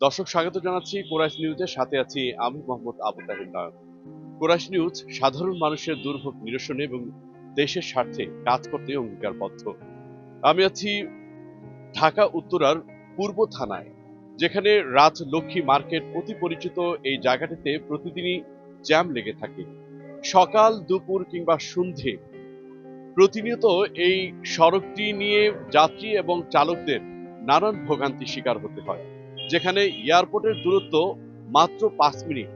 দর্শক, স্বাগত জানাচ্ছি কোরাইশ নিউজের সাথে আছি আমি মোহাম্মদ আবু তাহির নয়ন কোরাইশ নিউজ সাধারণ মানুষের দুর্ভোগ নিরসনে এবং দেশের স্বার্থে কাজ করতে অঙ্গীকারবদ্ধ। আমি আছি ঢাকা উত্তরার পূর্ব থানায়, যেখানে রাজলক্ষ্মী মার্কেট অতি পরিচিত এই জায়গাটিতে প্রতিদিনই জ্যাম লেগে থাকে। সকাল, দুপুর কিংবা সন্ধে প্রতিনিয়ত এই সড়কটি নিয়ে যাত্রী এবং চালকদের নানান ভোগান্তি শিকার হতে হয়। যেখানে এয়ারপোর্টের দূরত্ব মাত্র পাঁচ মিনিট।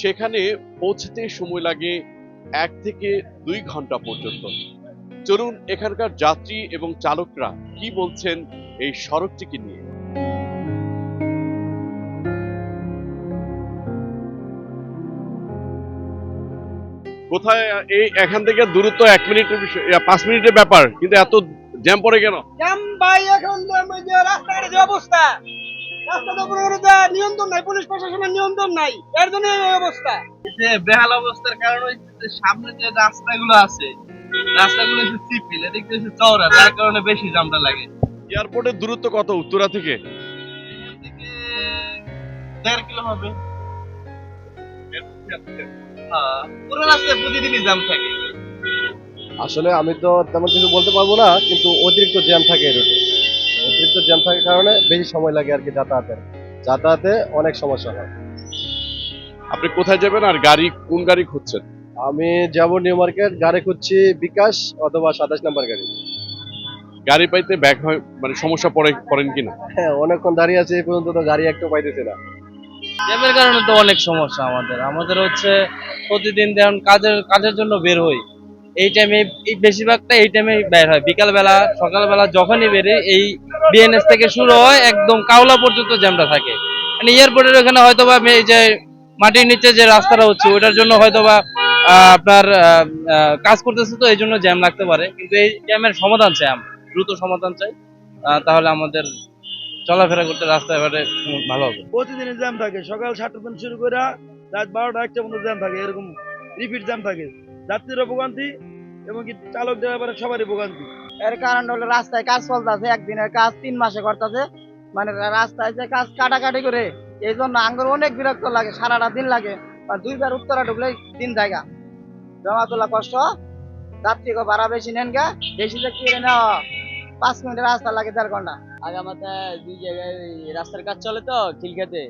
সেখানে পৌঁছতে সময় লাগে এক থেকে দুই ঘণ্টা পর্যন্ত। চলুন এখানকার যাত্রী এবং চালকরা কি বলছেন এই সড়কটিকে নিয়ে। কোথায় এই এখান থেকে দূরত্ব এক মিনিটের পাঁচ মিনিটের ব্যাপার, কিন্তু এত জ্যাম পড়ে কেন? জাম ভাই, এখন ওই যে অবস্থা। রাস্তা তো পুরো পুরো নিয়ন্ত্রণ নাই পুলিশ প্রশাসনের নিয়ন্ত্রণ নাই এর জন্য এই অবস্থা। যে বেহাল অবস্থার কারণে সামনে যে রাস্তাগুলো আছে রাস্তাগুলো হচ্ছে চিপিল এদিক দিয়ে চওড়া যার কারণে বেশি জামটা লাগে। এয়ারপোর্টের দূরত্ব কত উত্তরা থেকে? দেড় কিলো হবে। হ্যাঁ, পুরো রাস্তায় প্রতিদিনই জাম থাকে। আসলে আমি তো তেমন কিছু বলতে পারব না কিন্তু অতিরিক্ত জ্যাম থাকে এই রুটে অতিরিক্ত জ্যাম থাকার কারণে বেশি সময় লাগে আর কি যাতায়াতে যাতায়াতে অনেক সমস্যা হয়। আপনি কোথায় যাবেন আর গাড়ি কোন গাড়ি খুঁজছেন? আমি যাব নিউ মার্কেট গাড়ি খুঁজছি বিকাশ অথবা সাতাশ নাম্বার গাড়ি। গাড়ি পাইতে ব্যাক হয় মানে সমস্যা পড়ে পড়েন কিনা? হ্যাঁ অনেকক্ষণ দাঁড়িয়ে আছে এই পর্যন্ত তো গাড়ি একটু পাইতেছি না। জ্যামের কারণে তো অনেক সমস্যা আমাদের। আমাদের হচ্ছে প্রতিদিন যেমন কাজের কাজের জন্য বের হই এই টাইমে বেশিরভাগটা এই টাইমে বের হয়। বিকালবেলা সকালবেলা যখনই বেরে এই বিএনএস থেকে শুরু হয়, একদম কাউলা পর্যন্ত জ্যামটা থাকে। মানে এয়ারপোর্টের ওখানে হয়তো বা এই যে মাটির নিচে যে রাস্তাটা হচ্ছে, ওইটার জন্য হয়তো বা আপনার কাজ করতেছে তো, এই জন্য জ্যাম লাগতে পারে। কিন্তু এই জ্যামের সমাধান চাই আমরা, দ্রুত সমাধান চাই। তাহলে আমাদের চলাফেরা করতে রাস্তাঘাটে ভালো হবে। প্রতিদিন জ্যাম থাকে, সকাল সাতটা থেকে শুরু করে রাত বারোটা একটা পর্যন্ত জ্যাম থাকে, এরকম রিপিট জ্যাম থাকে। যাত্রীরা ভোগান্তি চালক ড্রাইভারের সবারই ভোগান্তি। এর কারণ হলো রাস্তায় কাজ চলতেছে একদিনের কাজ তিন মাসে করতেছে। মানে রাস্তায় যে কাজ কাটাকাটি করে এই জন্য আঙ্গুর অনেক বিরক্ত লাগে সারাটা দিন লাগে। আর দুইবার উত্তরা ঢুকলে তিন জায়গা। জমা তোলা কষ্ট যাত্রীকে ভাড়া বেশি নেন গা বেশি যে কিনে নেওয়া। পাঁচ মিনিটের রাস্তা লাগে দেড় ঘণ্টা। আগামাতে দুই জায়গায় রাস্তার কাজ চলে তো খিলখাতে।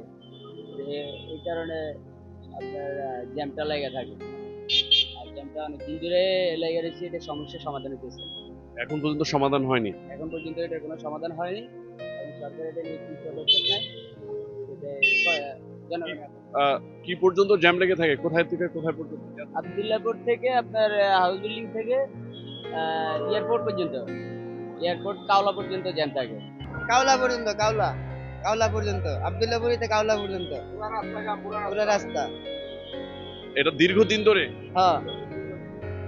এই কারণে আপনার জ্যামটা লেগে থাকে। আর জ্যামটা অনেক দিন ধরে লেগে রয়েছে এটা সমস্যার সমাধান হতেছে এখন পর্যন্ত সমাধান হয়নি? এখন পর্যন্ত এটার কোনো সমাধান হয়নি। সরকার এটা নিয়ে কোনো পদক্ষেপ নেয় ক- পর্যন্ত জ্যাম লেগে থাকে? কোথায় থেকে কোথায় পর্যন্ত? আবদুল্লাপুর থেকে আপনার হাউস বিল্ডিং থেকে এয়ারপোর্ট পর্যন্ত। এয়ারপোর্ট কাওলা পর্যন্ত জ্যাম থাকে। কাওলা পর্যন্ত কাওলা। কাওলা পর্যন্ত। আবদুল্লাপুরিতে কাওলা পর্যন্ত। পুরো রাস্তা। এটা দীর্ঘদিন ধরে? হ্যাঁ।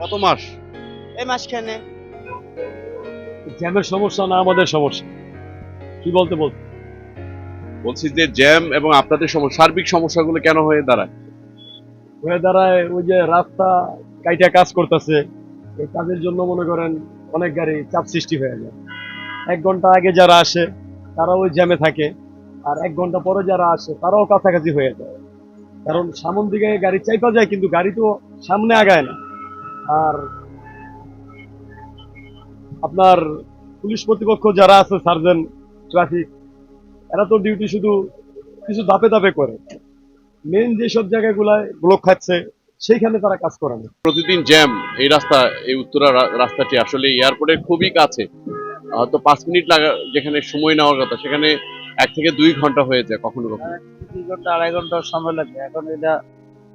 কত মাস? এই মাসখানে। জ্যামের সমস্যা না আমাদের সমস্যা? কি বলতে বলতে বলছি যে জ্যাম এবং আপনাদের সমস্যা সার্বিক সমস্যাগুলো কেন হয়ে দাঁড়ায়? হয়ে দাঁড়ায় ওই যে রাস্তা কাইটা কাজ করতেছে এই কাজের জন্য মনে করেন অনেক গাড়ি চাপ সৃষ্টি হয়ে যায়। এক ঘণ্টা আগে যারা আসে তারা ওই জ্যামে থাকে আর এক ঘণ্টা পরে যারা আসে তারাও কাছাকাছি হয়ে যায়। কারণ সামন দিকে গাড়ি চাইপা যায় কিন্তু গাড়ি তো সামনে আগায় না। আর আপনার পুলিশ কর্তৃপক্ষ যারা আছে সার্জন ট্রাফিক এরা তো ডিউটি শুধু কিছু ধাপে ধাপে করে। মেন যেসব জায়গাগুলায় ব্লক খাচ্ছে সেইখানে তারা কাজ করে না। প্রতিদিন জ্যাম এই রাস্তা এই উত্তরা রাস্তাটি আসলে এয়ারপোর্টের খুবই কাছে। হয়তো পাঁচ মিনিট লাগা যেখানে সময় নেওয়ার কথা সেখানে এক থেকে দুই ঘণ্টা হয়ে যায় কখনো কখনো। দুই ঘণ্টা আড়াই ঘণ্টা সময় লাগে। এখন এটা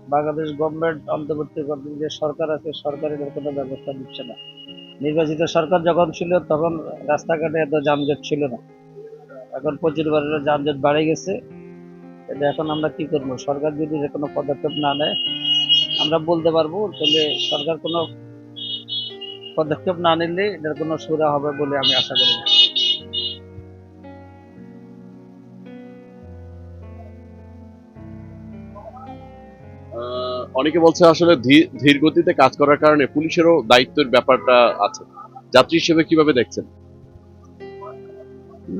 বাংলাদেশ গভর্নমেন্ট অন্তর্বর্তীকালীন যে সরকার আছে সরকার এদের কোনো ব্যবস্থা নিচ্ছে না। নির্বাচিত সরকার যখন ছিল, তখন রাস্তাঘাটে এত যানজট ছিল না। এখন প্রচুর পরিমাণে যানজট বাড়ে গেছে। এটা এখন আমরা কি করব? সরকার যদি যে কোনো পদক্ষেপ না নেয়, আমরা বলতে পারব, তাহলে সরকার কোনো পদক্ষেপ না নিলে এটার কোনো সুরা হবে বলে আমি আশা করি অনেকে বলছে আসলে ধীর গতিতে কাজ করার কারণে পুলিশেরও দায়িত্বের ব্যাপারটা আছে। যাত্রী হিসেবে কীভাবে দেখছেন?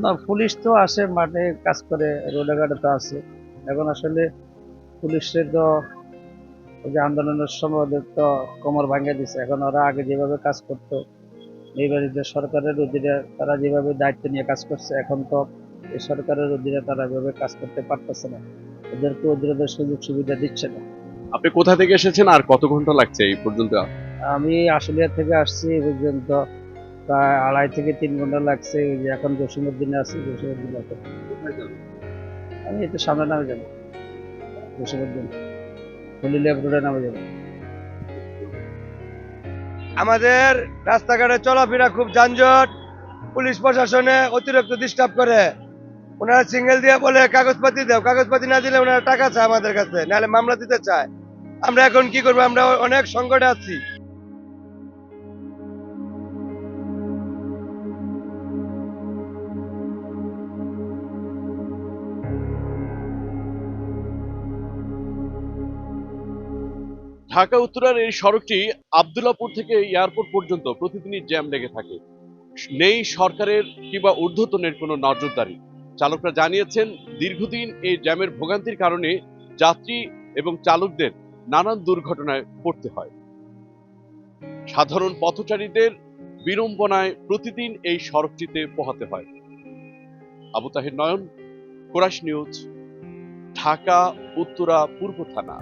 না, পুলিশ তো আসে, মাঠে কাজ করে, রোডে ঘাটে তো আছে। এখন আসলে পুলিশের তো যে আন্দোলনের সময় ওদের তো কোমর ভাঙে দিছে। এখন ওরা আগে যেভাবে কাজ করতো, এইবারে যে সরকারের অধীনে তারা যেভাবে দায়িত্ব নিয়ে কাজ করছে, এখন তো এই সরকারের অধীনে তারা এভাবে কাজ করতে পারতেছে না। ওদেরকে ওদের সুযোগ সুবিধা দিচ্ছে না। আপনি কোথা থেকে এসেছেন আর কত ঘণ্টা লাগছে এই পর্যন্ত? আমি আশুলিয়া থেকে আসছি এই পর্যন্ত। প্রায় আড়াই থেকে তিন ঘণ্টা লাগছে ওই যে এখন জসিমুদ্দিনে আছি জসিমুদ্দিন আছে। আমি একটু সামনে নামে যাব। জসিমুদ্দিন হলিলিয়া রোডে নামে যাব। আমাদের রাস্তাঘাটে চলাফেরা খুব যানজট। পুলিশ প্রশাসনে অতিরিক্ত ডিস্টার্ব করে। ওনারা সিঙ্গেল দিয়ে বলে কাগজপাতি দাও কাগজপাতি না দিলে ওনারা টাকা চায় আমাদের কাছে নাহলে মামলা দিতে চায়। আমরা এখন কি করব? আমরা অনেক সংকটে আছি। ঢাকা উত্তরার এই সড়কটি আবদুল্লাপুর থেকে এয়ারপোর্ট পর্যন্ত প্রতিদিনই জ্যাম লেগে থাকে। নেই সরকারের কিংবা ঊর্ধ্বতনের কোনো নজরদারি। চালকরা জানিয়েছেন, দীর্ঘদিন এই জ্যামের ভোগান্তির কারণে যাত্রী এবং চালকদের নানান দুর্ঘটনায় পড়তে হয়। সাধারণ পথচারীদের বিড়ম্বনায় প্রতিদিন এই সড়কটিতে পোহাতে হয়। আবু তাহির নয়ন কোরাস নিউজ, ঢাকা, উত্তরা, পূর্ব থানা।